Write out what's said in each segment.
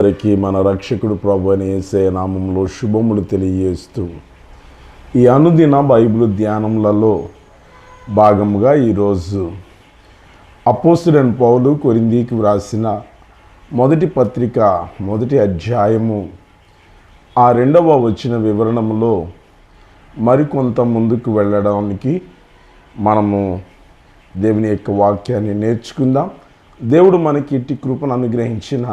అందరికీ మన రక్షకుడు ప్రభు అని వేసే నామంలో శుభములు తెలియజేస్తూ ఈ అనుదిన బైబిల్ ధ్యానములలో భాగముగా ఈరోజు అపోసుడన్ పౌలు కొరిందీకి వ్రాసిన మొదటి పత్రిక మొదటి అధ్యాయము ఆ రెండవ వచ్చిన వివరణములో మరికొంత ముందుకు వెళ్ళడానికి మనము దేవుని యొక్క వాక్యాన్ని నేర్చుకుందాం. దేవుడు మనకి ఇట్టి కృపను అనుగ్రహించిన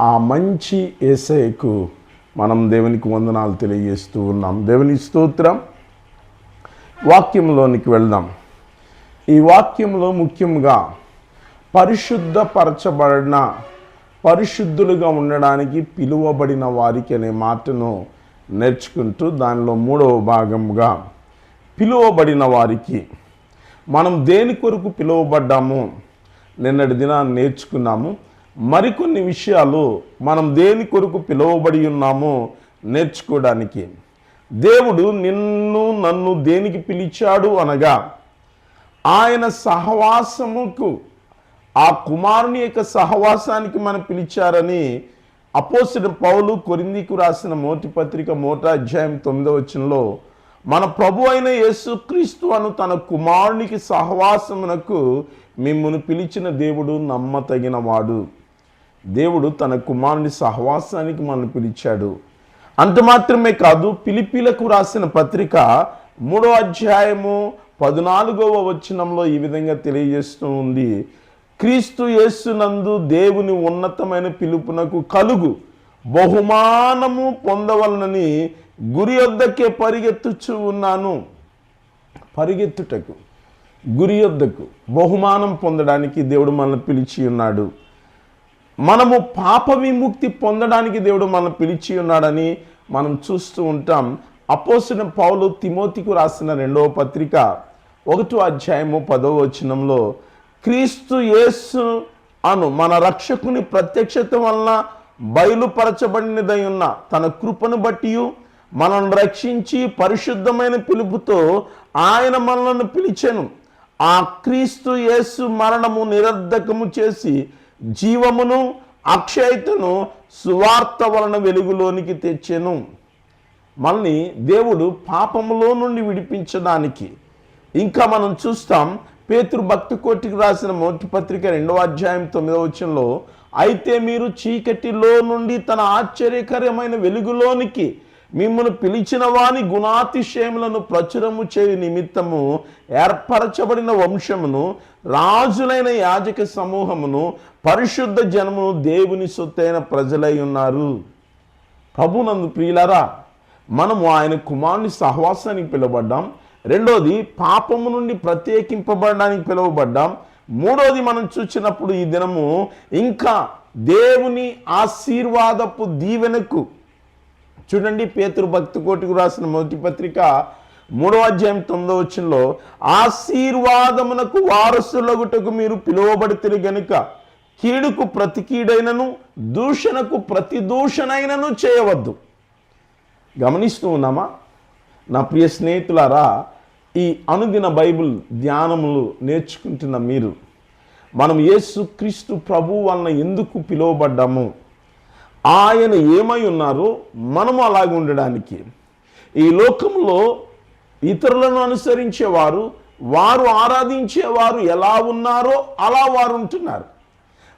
ఆ మంచి ఏసైకు మనం దేవునికి వందనాలు తెలియజేస్తూ ఉన్నాం. దేవుని స్తోత్రం. వాక్యంలోనికి వెళ్దాం. ఈ వాక్యంలో ముఖ్యంగా పరిశుద్ధపరచబడిన పరిశుద్ధులుగా ఉండడానికి పిలువబడిన వారికి అనే మాటను నేర్చుకుంటూ దానిలో మూడవ భాగంగా పిలువబడిన వారికి మనం దేని కొరకు పిలువబడ్డాము? నిన్నటి దినాన్ని నేర్చుకున్నాము. మరికొన్ని విషయాలు మనం దేని కొరకు పిలువబడి ఉన్నామో నేర్చుకోవడానికి. దేవుడు నిన్ను నన్ను దేనికి పిలిచాడు అనగా ఆయన సహవాసముకు ఆ కుమారుని యొక్క సహవాసానికి మనం పిలిచారని అపోసిన పౌలు కొరిందికు రాసిన మోటి పత్రిక మోట అధ్యాయం తొమ్మిదో వచనంలో మన ప్రభు అయిన యేసుక్రీస్తు అను తన కుమారునికి సహవాసమునకు మిమ్మల్ని పిలిచిన దేవుడు నమ్మతగినవాడు. దేవుడు తన కుమారుని సహవాసానికి మనల్ని పిలిచాడు. అంత మాత్రమే కాదు పిలిపిలకు రాసిన పత్రిక మూడో అధ్యాయము పద్నాలుగవ వచనంలో ఈ విధంగా తెలియజేస్తూ ఉంది. క్రీస్తు యేసునందు దేవుని ఉన్నతమైన పిలుపునకు కలుగు బహుమానము పొందవలనని గురి వద్దకే పరిగెత్తుచు ఉన్నాను. పరిగెత్తుటకు గురి వద్దకు బహుమానం పొందడానికి దేవుడు మనల్ని పిలిచి ఉన్నాడు. మనము పాప విముక్తి పొందడానికి దేవుడు మనం పిలిచి ఉన్నాడని మనం చూస్తూ ఉంటాం. అపోసిన పౌలు తిమోతికు రాసిన రెండవ పత్రిక ఒకటో అధ్యాయము పదవ వచనంలో క్రీస్తు యేసు అను మన రక్షకుని ప్రత్యక్షత వలన బయలుపరచబడినదై ఉన్న తన కృపను బట్టి మనల్ని రక్షించి పరిశుద్ధమైన పిలుపుతో ఆయన మనల్ని పిలిచెను. ఆ క్రీస్తు యేసు మరణము నిరర్ధకము చేసి జీవమును అక్షయతను సువార్త వలన వెలుగులోనికి తెచ్చెను. మనల్ని దేవుడు పాపములో నుండి విడిపించడానికి. ఇంకా మనం చూస్తాం పేతృ భక్తి కోటికి రాసిన మొదటి పత్రిక రెండవ అధ్యాయం తొమ్మిదవ వచ్చంలో అయితే మీరు చీకటిలో నుండి తన ఆశ్చర్యకరమైన వెలుగులోనికి మిమ్మల్ని పిలిచిన వాని గుణాతిశయములను ప్రచురము చేయు నిమిత్తము ఏర్పరచబడిన వంశమును రాజులైన యాజక సమూహమును పరిశుద్ధ జనమును దేవుని సొత్తైన ప్రజలై ఉన్నారు. ప్రభునందు ప్రియులరా మనము ఆయన కుమారుని సహవాసానికి పిలువబడ్డాం. రెండోది పాపము నుండి ప్రత్యేకింపబడడానికి పిలువబడ్డాం. మూడోది మనం చూసినప్పుడు ఈ దినము ఇంకా దేవుని ఆశీర్వాదపు దీవెనకు చూడండి పేతురు భక్తి కోటికి రాసిన మొదటి పత్రిక మూడో అధ్యాయం తొమ్మిదో వచ్చంలో ఆశీర్వాదమునకు వారసులగుటకు మీరు పిలువబడితే గనుక కీడుకు ప్రతి కీడైనను దూషణకు ప్రతి దూషణైనను చేయవద్దు. గమనిస్తూ ఉన్నామా? నా ప్రియ స్నేహితులారా ఈ అనుదిన బైబిల్ ధ్యానములు నేర్చుకుంటున్న మీరు మనం యేసుక్రీస్తు ప్రభు వలన ఎందుకు పిలువబడ్డాము? ఆయన ఏమై ఉన్నారో మనము అలాగే ఉండడానికి. ఈ లోకంలో ఇతరులను అనుసరించేవారు వారు ఆరాధించేవారు ఎలా ఉన్నారో అలా వారు ఉంటున్నారు.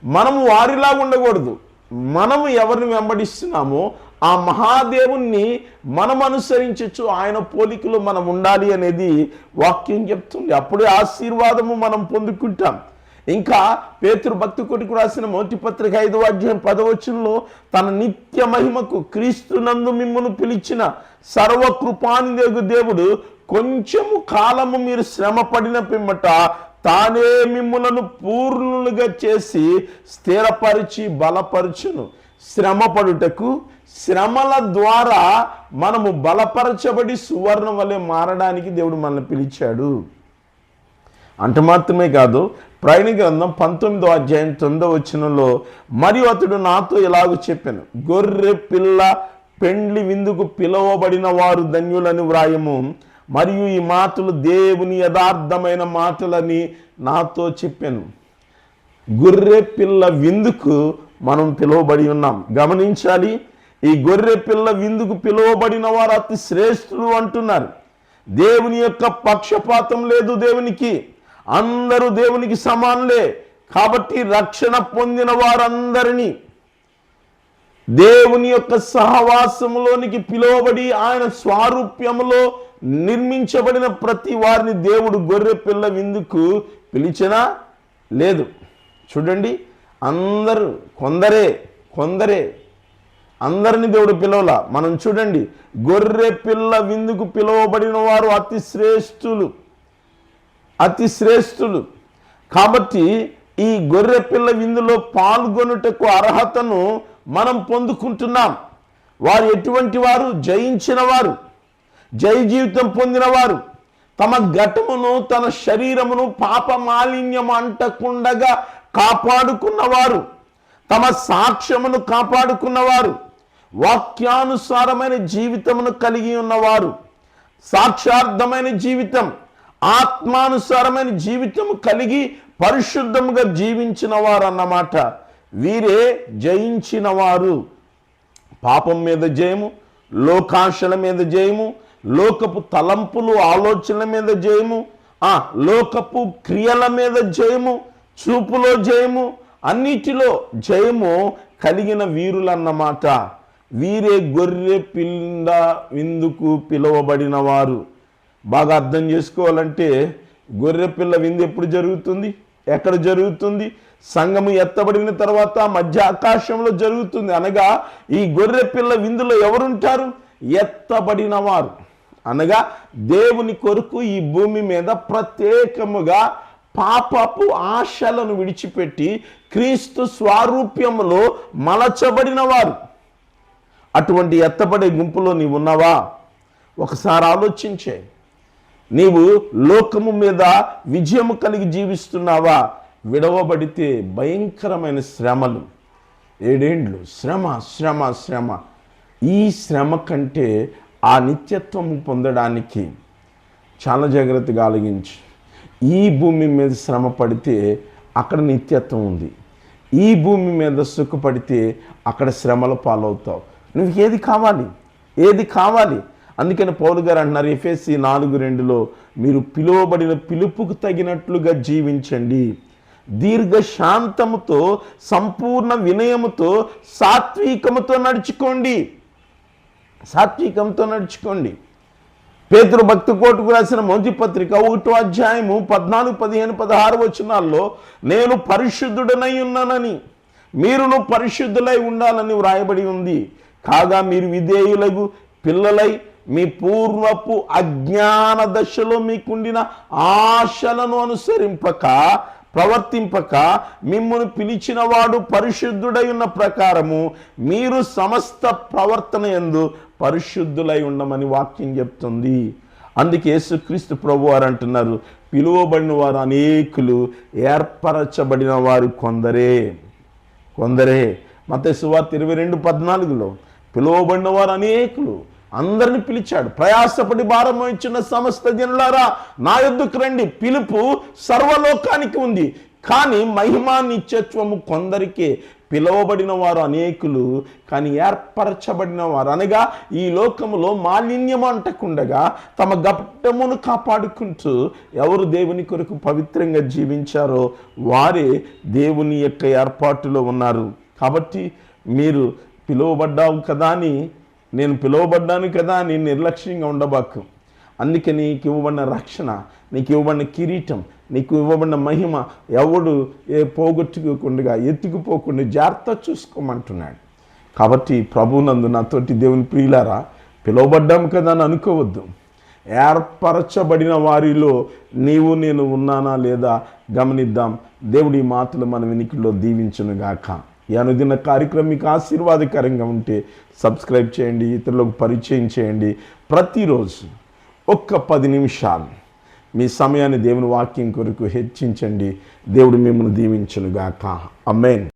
మనము వారిలా ఉండకూడదు. మనము ఎవరిని వెంబడిస్తున్నామో ఆ మహాదేవుణ్ణి మనం అనుసరించచ్చు. ఆయన పోలికలో మనం ఉండాలి అనేది వాక్యం చెప్తుంది. అప్పుడే ఆశీర్వాదము మనం పొందుకుంటాం. ఇంకా పేతురు భక్తి కొడుకు రాసిన మొదటి పత్రిక ఐదవ అధ్యాయం పదవచనంలో తన నిత్య మహిమకు క్రీస్తునందు మిమ్మల్ని పిలిచిన సర్వకృపానిదేగు దేవుడు కొంచెము కాలము మీరు శ్రమ పడిన పిమ్మట తానే మిమ్ములను పూర్ణులుగా చేసి స్థిరపరిచి బలపరచును. శ్రమ పడుటకు శ్రమల ద్వారా మనము బలపరచబడి సువర్ణ వలె మారడానికి దేవుడు మనల్ని పిలిచాడు. అంత మాత్రమే కాదు ప్రయాణ గ్రంథం పంతొమ్మిదో అధ్యాయం తొమ్మిదో వచ్చినలో మరియు అతడు నాతో ఇలాగ చెప్పాను గొర్రె పిల్ల పెండ్లి విందుకు పిలువబడిన వారు ధన్యులని వ్రాయము మరియు ఈ మాటలు దేవుని యథార్థమైన మాటలని నాతో చెప్పాను. గొర్రె పిల్ల విందుకు మనం పిలువబడి ఉన్నాం. గమనించాలి ఈ గొర్రె పిల్ల విందుకు పిలువబడిన వారు అతి శ్రేష్ఠులు అంటున్నారు. దేవుని యొక్క పక్షపాతం లేదు దేవునికి. అందరూ దేవునికి సమానులే. కాబట్టి రక్షణ పొందిన వారందరినీ దేవుని యొక్క సహవాసములోనికి పిలువబడి ఆయన స్వారూప్యములో నిర్మించబడిన ప్రతి వారిని దేవుడు గొర్రె పిల్ల విందుకు పిలిచినా లేదు. చూడండి అందరూ కొందరే కొందరే. అందరిని దేవుడు పిలవలా. మనం చూడండి గొర్రె పిల్ల విందుకు పిలువబడిన వారు అతి శ్రేష్ఠులు. అతి శ్రేష్ఠులు. కాబట్టి ఈ గొర్రె పిల్ల విందులో పాల్గొనుటకు అర్హతను మనం పొందుకుంటున్నాం. వారు ఎటువంటి వారు? జయించిన వారు. జయ జీవితం పొందినవారు తమ ఘటమును తన శరీరమును పాప మాలిన్యం అంటకుండగా కాపాడుకున్నవారు. తమ సాక్ష్యమును కాపాడుకున్నవారు. వాక్యానుసారమైన జీవితమును కలిగి ఉన్నవారు. సాక్షార్థమైన జీవితం. ఆత్మానుసారమైన జీవితము కలిగి పరిశుద్ధముగా జీవించిన వారు అన్నమాట వీరే జయించిన వారు పాపం మీద జయము లోకాశల మీద జయము లోకపు తలంపులు ఆలోచనల మీద జయము ఆ లోకపు క్రియల మీద జయము చూపులో జయము అన్నిటిలో జయము కలిగిన వీరులన్నమాట. వీరే గొర్రె పిల్ల విందుకు పిలువబడిన వారు బాగా అర్థం చేసుకోవాలంటే గొర్రె పిల్ల విందు ఎప్పుడు జరుగుతుంది? ఎక్కడ జరుగుతుంది? సంఘము ఎత్తబడిన తర్వాత మధ్య ఆకాశంలో జరుగుతుంది. అనగా ఈ గొర్రె పిల్ల విందులో ఎవరుంటారు? ఎత్తబడిన వారు. అనగా దేవుని కొరకు ఈ భూమి మీద ప్రత్యేకముగా పాపపు ఆశలను విడిచిపెట్టి క్రీస్తు స్వారూప్యములో మలచబడిన వారు. అటువంటి ఎత్తబడే గుంపులో నీవు ఉన్నావా ఒకసారి ఆలోచించే. నీవు లోకము మీద విజయము కలిగి జీవిస్తున్నావా? విడవబడితే భయంకరమైన శ్రమలు. ఏడేండ్లు? శ్రమ శ్రమ శ్రమ. ఈ శ్రమ కంటే ఆ నిత్యత్వం పొందడానికి చాలా జాగ్రత్తగా ఆలగించు ఈ భూమి మీద శ్రమ పడితే అక్కడ నిత్యత్వం ఉంది. ఈ భూమి మీద సుఖపడితే అక్కడ శ్రమల పాలవుతావు. నువ్వు ఏది కావాలి? ఏది కావాలి? అందుకని పౌలు గారు అంటున్నారు ఎఫ్ఎస్సి నాలుగు రెండులో మీరు పిలువబడిన పిలుపుకు తగినట్లుగా జీవించండి. దీర్ఘ శాంతముతో సంపూర్ణ వినయముతో సాత్వికముతో నడుచుకోండి. సాత్వికంతో నడుచుకోండి. పేతురు భక్తి కోటుకు రాసిన మొదటి పత్రిక ఒకటో అధ్యాయము పద్నాలుగు పదిహేను పదహారు వచనాల్లో నేను పరిశుద్ధుడనై ఉన్నానని మీరును పరిశుద్ధులై ఉండాలని వ్రాయబడి ఉంది. కాగా మీరు విధేయులకు పిల్లలై మీ పూర్వపు అజ్ఞాన దశలో మీకుండిన ఆశలను అనుసరింపక ప్రవర్తింపక మిమ్మల్ని పిలిచినవాడు పరిశుద్ధుడై ఉన్న ప్రకారము మీరు సమస్త ప్రవర్తన ఎందు పరిశుద్ధులై ఉండమని వాక్యం చెప్తుంది. అందుకే యేసుక్రీస్తు ప్రభు వారు అంటున్నారు పిలువబడిన వారు అనేకులు ఏర్పరచబడిన వారు కొందరే. కొందరే. మత సువార్త ఇరవై రెండు పద్నాలుగులో పిలువబడిన వారు అనేకులు అందరిని పిలిచాడు. ప్రయాసపడి భారం ఇచ్చిన సమస్త జనులారా నా యొద్దకు రండి. పిలుపు సర్వలోకానికి ఉంది. కానీ మహిమా నిత్యత్వము కొందరికే పిలువబడిన వారు అనేకులు కానీ ఏర్పరచబడిన వారు. అనగా ఈ లోకములో మాలిన్యం అంటకుండగా తమ గట్టమును కాపాడుకుంటూ ఎవరు దేవుని కొరకు పవిత్రంగా జీవించారో వారే దేవుని యొక్క ఏర్పాటులో ఉన్నారు. కాబట్టి మీరు పిలువబడ్డావు కదా అని నేను పిలువబడ్డాను కదా నేను నిర్లక్ష్యంగా ఉండబాకు. అందుకే నీకు ఇవ్వబడిన రక్షణ నీకు ఇవ్వబడిన కిరీటం నీకు ఇవ్వబడిన మహిమ ఎవడు ఏ పోగొట్టుకోకుండా ఎత్తుకుపోకుండా జాగ్రత్త చూసుకోమంటున్నాడు. కాబట్టి ప్రభునందు నాతోటి దేవుని ప్రియులారా పిలువబడ్డాం కదా అని అనుకోవద్దు. ఏర్పరచబడిన వారిలో నీవు నేను ఉన్నానా లేదా గమనిద్దాం. దేవుడి మాటలు మన వినికిలో దీవించునుగాక. ఈ అనుదిన కార్యక్రమం మీకు ఆశీర్వాదకరంగా ఉంటే సబ్స్క్రైబ్ చేయండి ఇతరులకు పరిచయం చేయండి. ప్రతిరోజు ఒక్క పది నిమిషాలు మీ సమయాన్ని దేవుని వాక్యం కొరకు హెచ్చించండి. దేవుడు మిమ్మల్ని దీవించనుగాక. అమ్మేన్